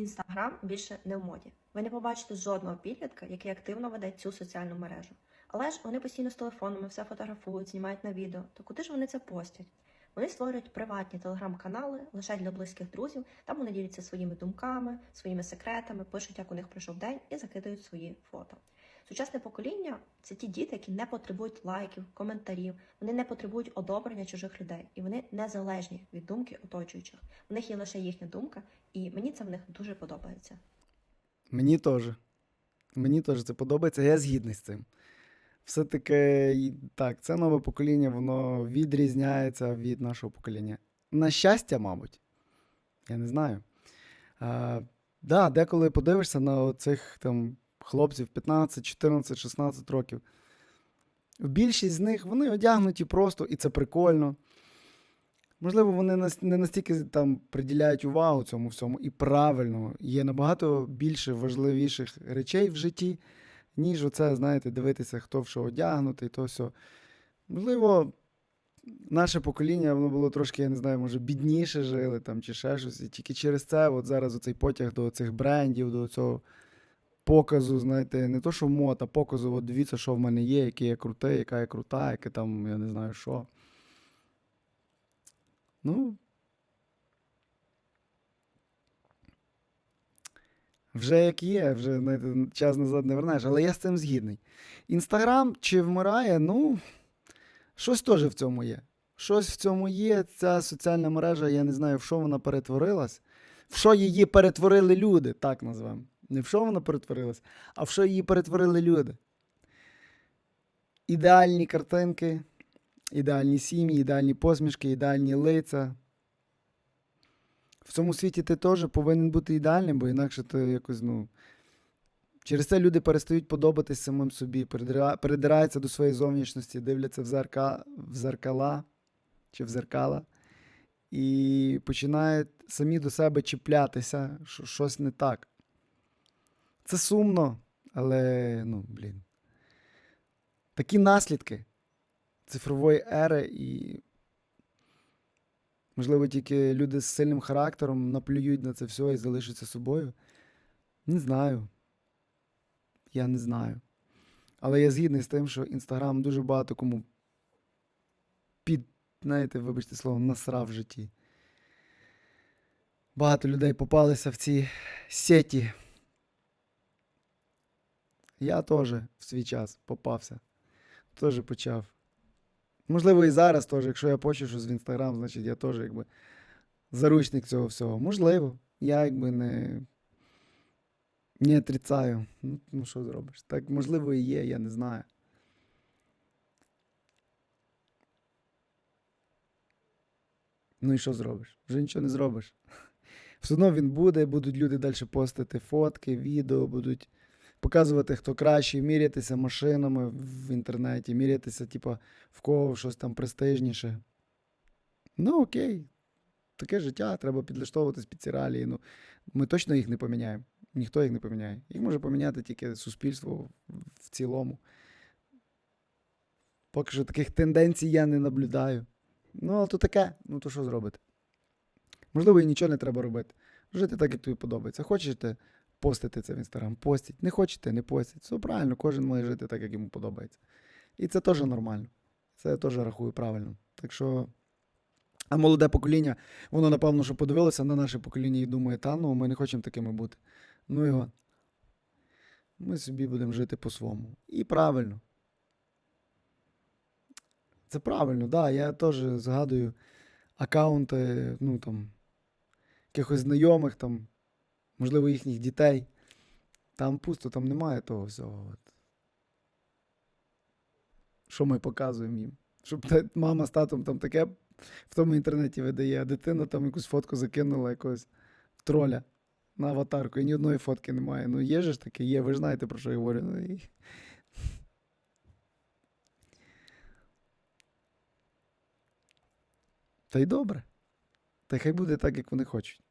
Інстаграм більше не в моді. Ви не побачите жодного підлітка, який активно веде цю соціальну мережу. Але ж вони постійно з телефонами все фотографують, знімають на відео. То куди ж вони це постять? Вони створюють приватні телеграм-канали лише для близьких друзів. Там вони діляться своїми думками, своїми секретами, пишуть, як у них пройшов день, і закидають свої фото. Сучасне покоління це ті діти, які не потребують лайків, коментарів, вони не потребують одобрення чужих людей, і вони незалежні від думки оточуючих. У них є лише їхня думка, і мені це в них дуже подобається. Мені теж. Мені теж це подобається, я згідний з цим. Все-таки так, це нове покоління, воно відрізняється від нашого покоління. На щастя, мабуть. Я не знаю. А, да, деколи подивишся на цих там хлопців 15, 14, 16 років. Більшість з них вони одягнуті просто, і це прикольно. Можливо, вони не настільки там приділяють увагу цьому всьому, і правильно, є набагато більше важливіших речей в житті, ніж оце, знаєте, дивитися, хто в що одягнутий, то все. Можливо, наше покоління воно було трошки, я не знаю, може, бідніше жили там, чи ще щось. І тільки через це, от зараз оцей потяг до цих брендів, до цього показу, знаєте, не то, що мод, а показу, от дивіться, що в мене є, який я крутий, яка я крута, яке там, я не знаю що. Ну. Вже як є, вже знаєте, час назад не вернеш, але я з цим згідний. Інстаграм чи вмирає, ну, щось теж в цьому є. Щось в цьому є. Ця соціальна мережа, я не знаю, в що вона перетворилась. В що її перетворили люди, так назвемо. Не в що вона перетворилась, а в що її перетворили люди. Ідеальні картинки, ідеальні сім'ї, ідеальні посмішки, ідеальні лиця. В цьому світі ти теж повинен бути ідеальним, бо інакше ти якось, ну. Через це люди перестають подобатись самим собі, передира- передираються до своєї зовнішності, дивляться в, зерка, в зеркала чи в зеркала і починають самі до себе чіплятися, що щось не так. Це сумно, але, ну, блін. Такі наслідки цифрової ери і Можливо, тільки люди з сильним характером наплюють на це все і залишаться собою. Не знаю. Я не знаю. Але я згідний з тим, що Інстаграм дуже багато кому під, знаєте, вибачте слово, насрав в житті. Багато людей попалися в ці сеті. Я теж в свій час попався. Теж почав. Можливо, і зараз теж, якщо я почу щось в Інстаграм, значить я теж якби заручник цього всього. Можливо, я якби не, не отрицаю. Ну, ну що зробиш? Так, можливо, і є, я не знаю. Ну і що зробиш? Вже нічого не зробиш. Все одно він буде, будуть люди далі постити фотки, відео, будуть показувати, хто краще, мірятися машинами в інтернеті, мірятися, типу, в кого щось там престижніше. Ну, окей. Таке життя, треба підлаштовуватись під ці реалії. Ну, ми точно їх не поміняємо. Ніхто їх не поміняє. Їх може поміняти тільки суспільство в цілому. Поки що таких тенденцій я не наблюдаю. Ну, але то таке, ну то що зробити? Можливо, і нічого не треба робити. Жити так, як тобі подобається. Хочете постити це в інстаграм, постіть. Не хочете, не постіть. Все правильно, кожен має жити так, як йому подобається. І це теж нормально. Це я теж рахую правильно. Так що. А молоде покоління, воно, напевно, що подивилося на наше покоління і думає, та ну, ми не хочемо такими бути. Ну його. Ми собі будемо жити по-своєму. І правильно. Це правильно, так. Да, я теж згадую аккаунти, ну там, якихось знайомих, там, можливо, їхніх дітей. Там пусто, там немає того всього. От. Що ми показуємо їм? Щоб мама з татом там таке в тому інтернеті видає, а дитина там якусь фотку закинула якогось троля на аватарку, і ні одної фотки немає. Ну, є же ж таке, є, ви ж знаєте, про що я говорю. Ну, і... Та й добре. Та й хай буде так, як вони хочуть.